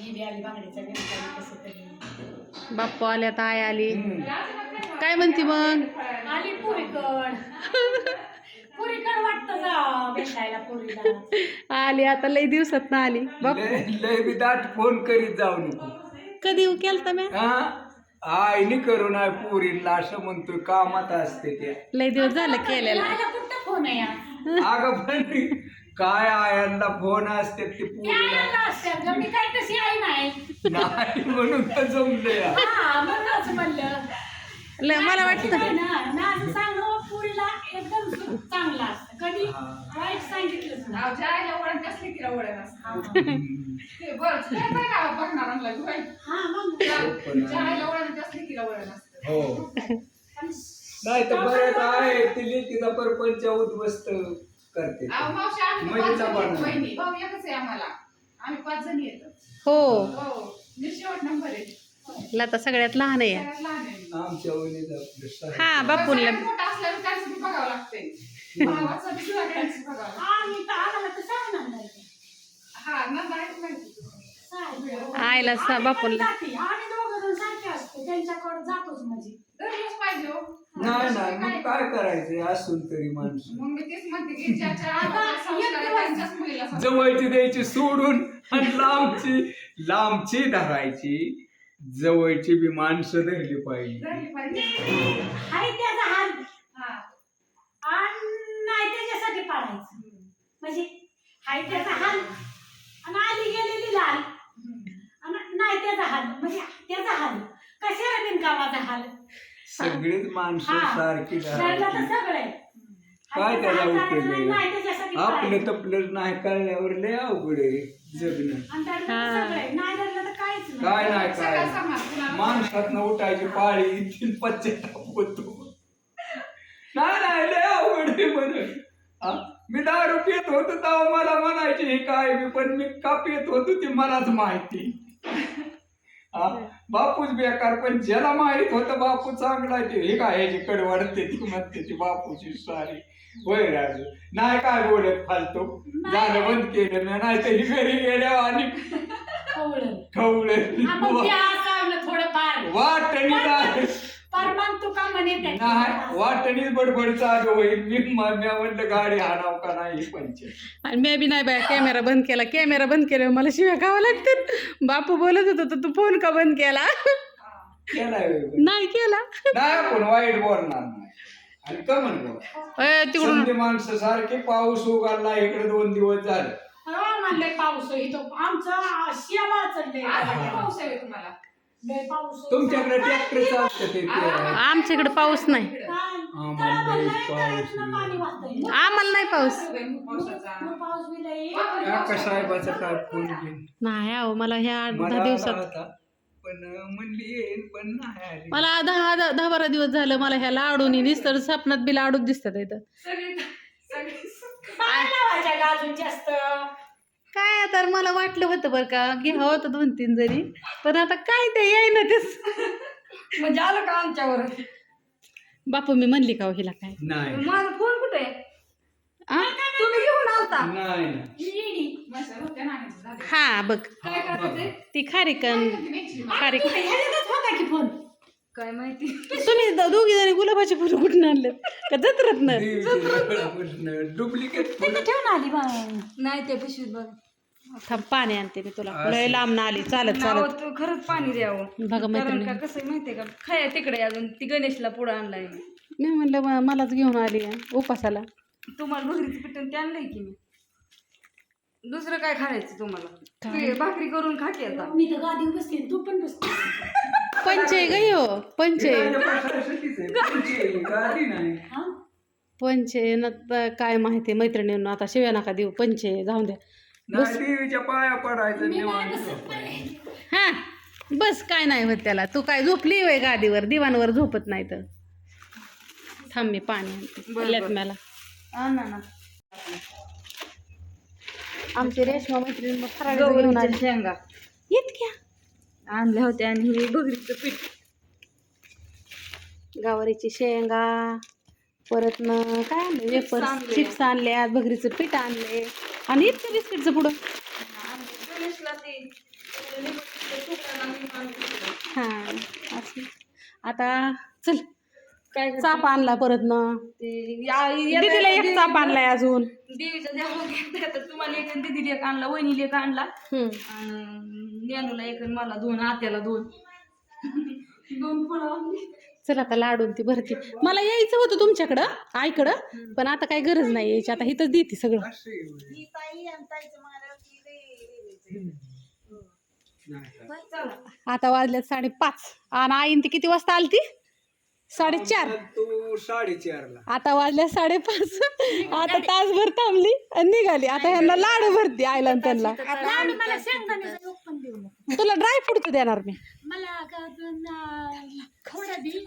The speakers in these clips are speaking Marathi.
मी बी आली बांगडीचा व्यवसाय कसं तरी. बाप्पा आल्या ताय आली. काय म्हणती मग? आली पुरीकड. पुरीकड वाटतं जा भेटायला पुरीला. आली आता लई दिवसात ना आली. बाप लय दाट फोन करीत जाऊ नको. कधी केलता म्या? हा? आईने करू नाही पोरीला असं म्हणतोय कामात असते त्या. लई दिवस झालं केलेला. कुठं फोन आहे या? अगं पण काय आयांना फोन असते ते पोरीला? गं, मी काय तशी आई नाही? नाही म्हणून तर जमले हा म्हणूनच म्हणलं. लय मला वाटतं ना सांगणं पुरीला एकदम चांगलं असतं. कधी हा. वाईट सांगितलंच नाही. असतं. हा. ते बरं तुला काय बघणार आणला बाई. हा मग. असतं. हो. नाही तर बऱ्याच आहे ती लेकीचा परपंच उद्ध्वस्त. करते अहो, मावशी आम्ही पाच जणी जबान. आहेत, बहिणी भाऊ एकच आहे आम्हाला. आम्ही पाच जणी येतो. हो. हो. मी शेवट नंबर आहे. लता सगळ्यात लहान आहे. सगळ्यात लहान आहे. मी. आमच्या वहिनीचा आपलं सारं. हा बापूला सगळ्यात मोठा असल्यावर त्याचं बी बघावं लागतंय. भावाचं बी सगळ्यांचं बघावं लागतं. आम्ही तर आम्हाला तर सांगणार नाही हा ना जायचं माहिती तुम्हाला. साहेब. आईला सा- आम्ही बापूला- पण जाती. आम्ही दोघं जण सारखे असतो. त्यांच्याकडे जातोच म्हणजे. पाहिजे हो. नाही नाही मग काय करायचं? असून तरी माणसं. मग मी तेच म्हणते की ज्याच्या आईला संस्कार आहे, त्यांच्याच मुलीला संस्कार. जवळची द्यायची सोडून आणि लांबची लांबची धरायची. जवळची बी माणसं धरली पाहिजे. धरली पाहिजे. हाय त्याचा हाल. हा. आणि नाही त्याच्यासाठी पाळायचं म्हणजे हाय त्याचा हाल आणि आली गेलेली लाल आणि नाही त्याचा हाल म्हणजे त्याचा हाल कशाला बिनकामाचा हाल सगळीच माणसं. सारखी आहे. काय त्याला उपयोग आहे? आपलं. तपलं नाही कळल्यावर लय अवघड आहे जगणं. काय नाही काय माणसात उठायची पाळी इथून पश्चाताप होतो नाही नाही लय अवघड आहे म्हणून हा? मी दारू पित होतो तेव्हा मला म्हणायची हे काय मी पण मी का पित होतो ती मलाच माहिती? बापूच बेकार पण ज्याला माहीत होतं बापू चांगला हे काय ह्याची कडवडते ती म्हणते ती बापूची सारी. होय राजू नाही काय बोलत फालतो? झालं बंद केलं नाही तर ही घरी गेल्या आणि. खवळे थोडंफार. वाटणी नाही. परमान तुका म्हणे त्याची. नाही वाटणीच बडबड चालू होईल मी म्हणलं गाडी हाणाव का नाही पंच? आणि मी बी नाही बाय कॅमेरा बंद केला. कॅमेरा बंद केल्यावर मला शिव्या खावा लागतात बापू बोलत होता तर तू फोन का बंद केला? केलाय. नाही केला. नाही वाईट बोलणार नाही. आणि का म्हणतो अय, तिकडून समधी माणसं सारखे पाऊस उघडला इकडे दोन दिवस झाले. हा, म्हणलंय पाऊस आमचा शेवा चढले पाऊस आहे तुम्हाला. तुमच्याकडे ट्रॅक्टर चालतं ते पेरायला. आमच्याकडे पाऊस नाही? आम्हाला पाऊस नाही पाऊस पावसाचा मग पाऊस बी लय. काका साहेबाचा काय फोन घेऊन नाही अहो मला ह्या आठ मला दहा आला दिवसात होता पण म्हणली येईल पण नाही आली मला दहा दहा दहा बारा दिवस झालं मला ह्या लाडूनी दिसतं स्वप्नात बी लाडूच दिसतात इथं काय लावायच्या जास्त काय आता मला वाटलं होतं बरं का घ्यावं होतं दोन तीन जरी पण आता काय ते येईना तेच म्हणजे आलं का आमच्यावर? बापू मी म्हणली का हो हिला काय? नाही. माझा फोन कुठे? आहे? आ? तुम्ही घेऊन आलता. नाही. हा बघ. काय करायचंय? ती खारीकन खारीक ह्याच्यातच होता की फोन? काय माहिती? तुम्ही द- दोघी जणी गुलाबाची फुलं कुठून आणले का जत्रत ना डुप्लिकेट ठेवून आली बा नाही ते पिशवीत बघ. थांब पाणी आणते मी तुला. लय लांब ना आली. चालत नाव चालत. तू खरंच पाणी द्यावं. बघा कारण मैत्रिणी. का कसं आहे माहितीये का? खाया तिकडे अजून ती गणेशला पुढं आणलाय मी. मी म्हणलं म- मलाच घेऊन आली आहे, उपासाला. तुम्हाला भगरीचं पिठण ते आणलंय की मी? दुसरं काय खायचं तुम्हाला? ते भाकरी करून खा की आता. मी तर गादी बसते तू पण बसते. पंचे गई हो पंचे गाडी नाही. हा? पंचे न त- काय माहिती मैत्रिणींना आता शिव्या नका देऊ पंचे जाऊन द्या. नाही देवीच्या पाया पडायचं निवांत. हा बस काय नाही होत त्याला. तू काय झोपली वय गादीवर? दिवाणवर झोपत नाही तर. थांब मी पाणी आणते. आमची रेशमा मैत्रीण मग फराळ घेऊन आली. शेंगा. इतक्या आणल्या होत्या आणि हे भगरीचं पीठ. गावारीची शेंगा परत न काय आणले? वेपर. चिप्स आणले भगरीचं पीठ आणले. आणि इतकं बिस्किटचं पुढं? हां असं. आता चल काय? चाप आणला परत ना. दीदीला एक चाप आणलाय अजून. घेतलं तर तुम्हाला एक दीदीला एक आणला वहिनीला एक आणला. ज्ञानूला एक मला दोन आत्याला दोन. चल आता लाडून ती भरती. मला यायचं होतं तुमच्याकडं आईकडं पण आता काही गरज नाही यायची. आता इथंच देते सगळं. आता वाजल्यात साडेपाच. आणि आईन ती किती वाजता आली ती साडेचार तू साडेचारला. आता वाजल्या साडेपाच. आता तासभर थांबली आणि निघाली. आता ह्यांना लाडू भरती आईला आणि त्यांना. तुला ड्राय फ्रूट देणार मी. मला दे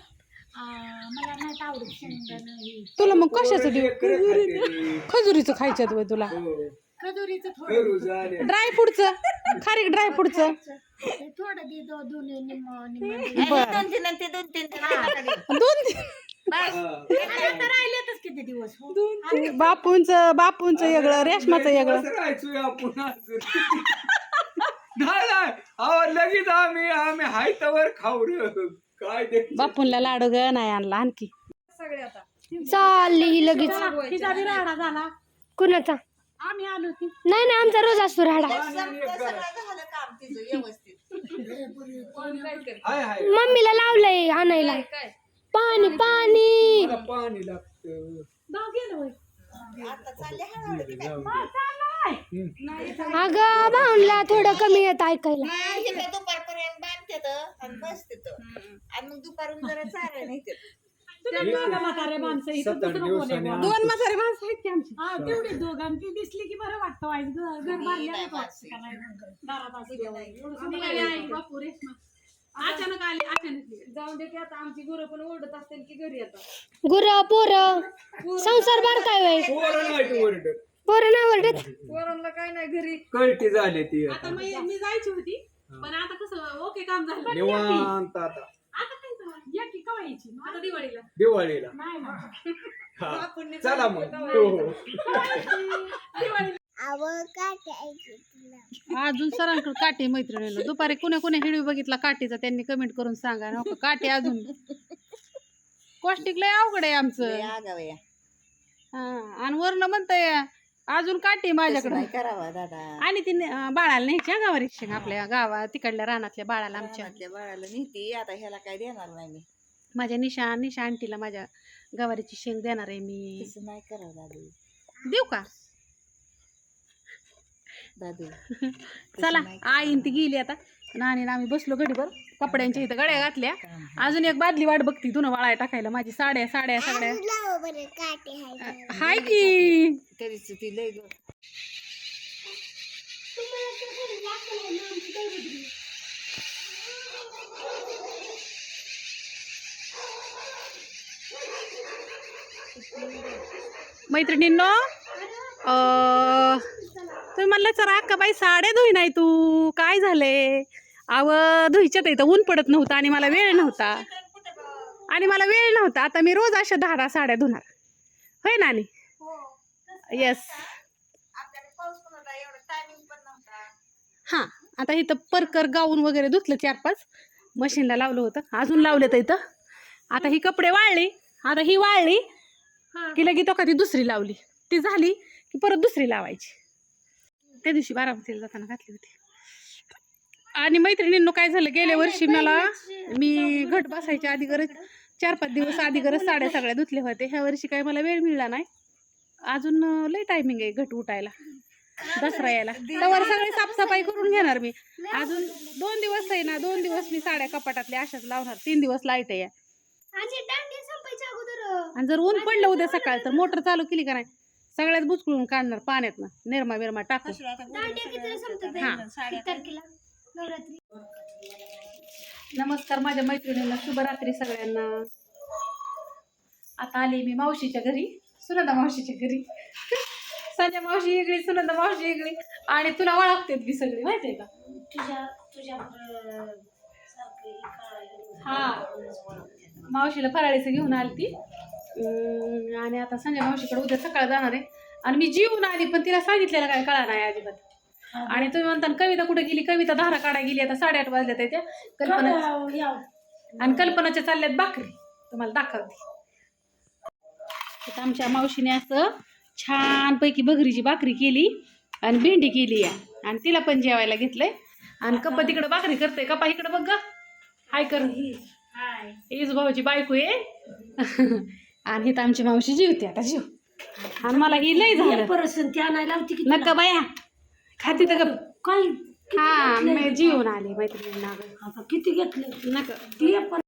अं, मला नाही आवडत शेंगदाणं हे. तुला मग कशाचं देऊ. खजुरीचं खायच्यात वय तुला. खजुरीचं थोडं करू झाले ड्राय फ्रूटचं खारीक ड्राय फ्रूटचं ते थोडं दे दो दोन निम्म निम्म बरं. दोन तीन आणि ते दोन तीन दोन आता राहिलेतच किती दिवस हो? बापूंचं बापूंचं वेगळं रेशमाचं वेगळं. आपण? नाही नाही. अहो लगेच आम्ही आम्ही हायतावर खाऊ रे काय ते? बापूंला लाडू ग नाही आणला आणखी सगळे आता. चालली ही लगेच. तिचा बी राडा झाला. कुणाचा? आम्ही आलो ती नाही नाही आमचा रोज असतो राडा. झालं काम तिचं व्यवस्थित. कोण काय करते? हाय हाय. मम्मीला लावलंय आणायला. काय पाणी पाणी मला पाणी लागतं. होय. आता चालले हळूहळू. अगं भाऊनला थोडं कमी येत ऐकायला. नाही, हे काय दुपारपर्यंत बांधते आणि बसते आणि मग दुपारून जरा चारा नाही तुम्ही दोघं म्हातारे माणसं इथं सात आठ कुठं दिवसांनी बोलायला? आलो. दोन म्हातारे माणसं आहेत की आमची? हा तेवढी दोघं. आणि ती दिसली की बरं वाटतं वाईट घर घर बांधलेलं नाही, वाटतं का नाही? दारात असं एवढं सुद्धा निघाली नाही. आई, बापू रेशमा अचानक आली अचानक. जाऊन दे की आता आमची गुरं पण ओरडत असतील की घरी आता गुर पोर. संसार बार काय वय पोरं नाही ओरडत. पोरं नाही ओरडत पोरांना काय नाही घरी. कळती झाली ती. आता मी मी जायची होती पण आता कसं ओके काम झालं. निवांत आता. आता काय करावं? या की कवा यायची? आता दिवाळीला. दिवाळीला. नाही ना. हा. चला मग. हो. हो अजून सरांकडे काठी मैत्रिणीला. दुपारी कुण्या कुण्या हिडवी बघितला काठीचा त्यांनी कमेंट करून सांगा. नको काठी अजून. कॉस्टिक लय अवघड आहे आमचं. हा आणि वरनं म्हणतंय अजून काठी माझ्याकडे. नाही करावा दादा. आणि ती अं, बाळाला न्यायची गावा रिक्षा आपल्या गावा तिकडल्या रानातल्या बाळाला आमच्या. बाळाला नेती आता ह्याला काय देणार नाही मी. माझ्या निशा निशा आंटीला माझ्या गवारीची शेंग देणार आहे मी. तसं नाही करावं दादू. देऊ का? दादू. चला आईन ती गेली आता. नानी आम्ही बसलो गडीवर कपड्यांच्या इथं गड्या घातल्या. अजून एक बादली वाट बघती तुनं वाळाय टाकायला माझी साड्या साड्या सगळ्या. हाय की? मैत्रिणींनो अं, तुम्ही म्हणलं सर अक्का बाई साड्या धुई नाही तू. काय झाले अव धुईच्यात इथं. ऊन पडत नव्हतं आणि मला वेळ नव्हता. आणि मला वेळ नव्हता. आता मी रोज अशा दहा दहा साड्या धुणार. होय ना आणि येस हां आता इथं परकर गाऊन वगैरे धुतलं चार पाच. मशीनला लावलं होतं. अजून लावलं तर इथं. आता ही कपडे वाळली. आता ही वाळली की लगी तो का ती दुसरी लावली. ती झाली की परत दुसरी लावायची. त्या दिवशी बारामतीला जाताना घातली होती. आणि मैत्रिणींनो काय झालं गेल्या वर्षी मला मी घट बसायच्या आधी गरज चार पाच दिवस आधी गरज साड्या सगळ्या धुतल्या होते ह्या वर्षी काय मला वेळ मिळाला नाही. अजून लय टायमिंग आहे घट उठायला. दसरा यायला. त्यावर सगळी साफसफाई करून घेणार मी. अजून दोन दिवस आहे ना दोन दिवस मी साड्या कपाटातल्या अशाच लावणार. तीन दिवस लाइट आहे आणि जर ऊन पडलं उद्या सकाळ तर मोटर चालू केली का नाही सगळ्यात बुचकळून काढणार पाण्यात ना निर्मा बिरमा टाकून हा. नमस्कार माझ्या मैत्रिणींना. शुभरात्री सगळ्यांना. आता आली मी मावशीच्या घरी. सुनंदा मावशीच्या घरी. संजय मावशी वेगळी सुनंदा मावशी वेगळी. आणि तुला ओळखते मी सगळी माहितीये का? तुझ्या हे. हा मावशीला फराळीचं घेऊन आली ती आणि आता संजय मावशीकडे उद्या सकाळ जाणार आहे. आणि मी जीवन आली पण तिला सांगितलेलं काय कळा नाही अजिबात. आणि तुम्ही म्हणता कविता कुठे गेली? कविता धारा काढा गेली आता साडेआठ वाजल्यात आहे त्या. कल्पना या. आणि कल्पनाच्या चालल्यात भाकरी. तुम्हाला दाखवते. आमच्या मावशीने असं छानपैकी बघरीची भाकरी केली आणि भेंडी केली आहे आणि तिला पण जेवायला घेतलंय. आणि कप्पा तिकडं भाकरी करते कप्पा इकडं बघ हाय कर. हाय. हीच भाऊची बायको आहे. आणि इथं आमची मावशी जीवते आता जीव. आणि मला ही लय झालं. नका बाया. खाती तर गप. काय हा मी जीवन आले मैत्रिणींना. आता किती घेतले नका ती पण.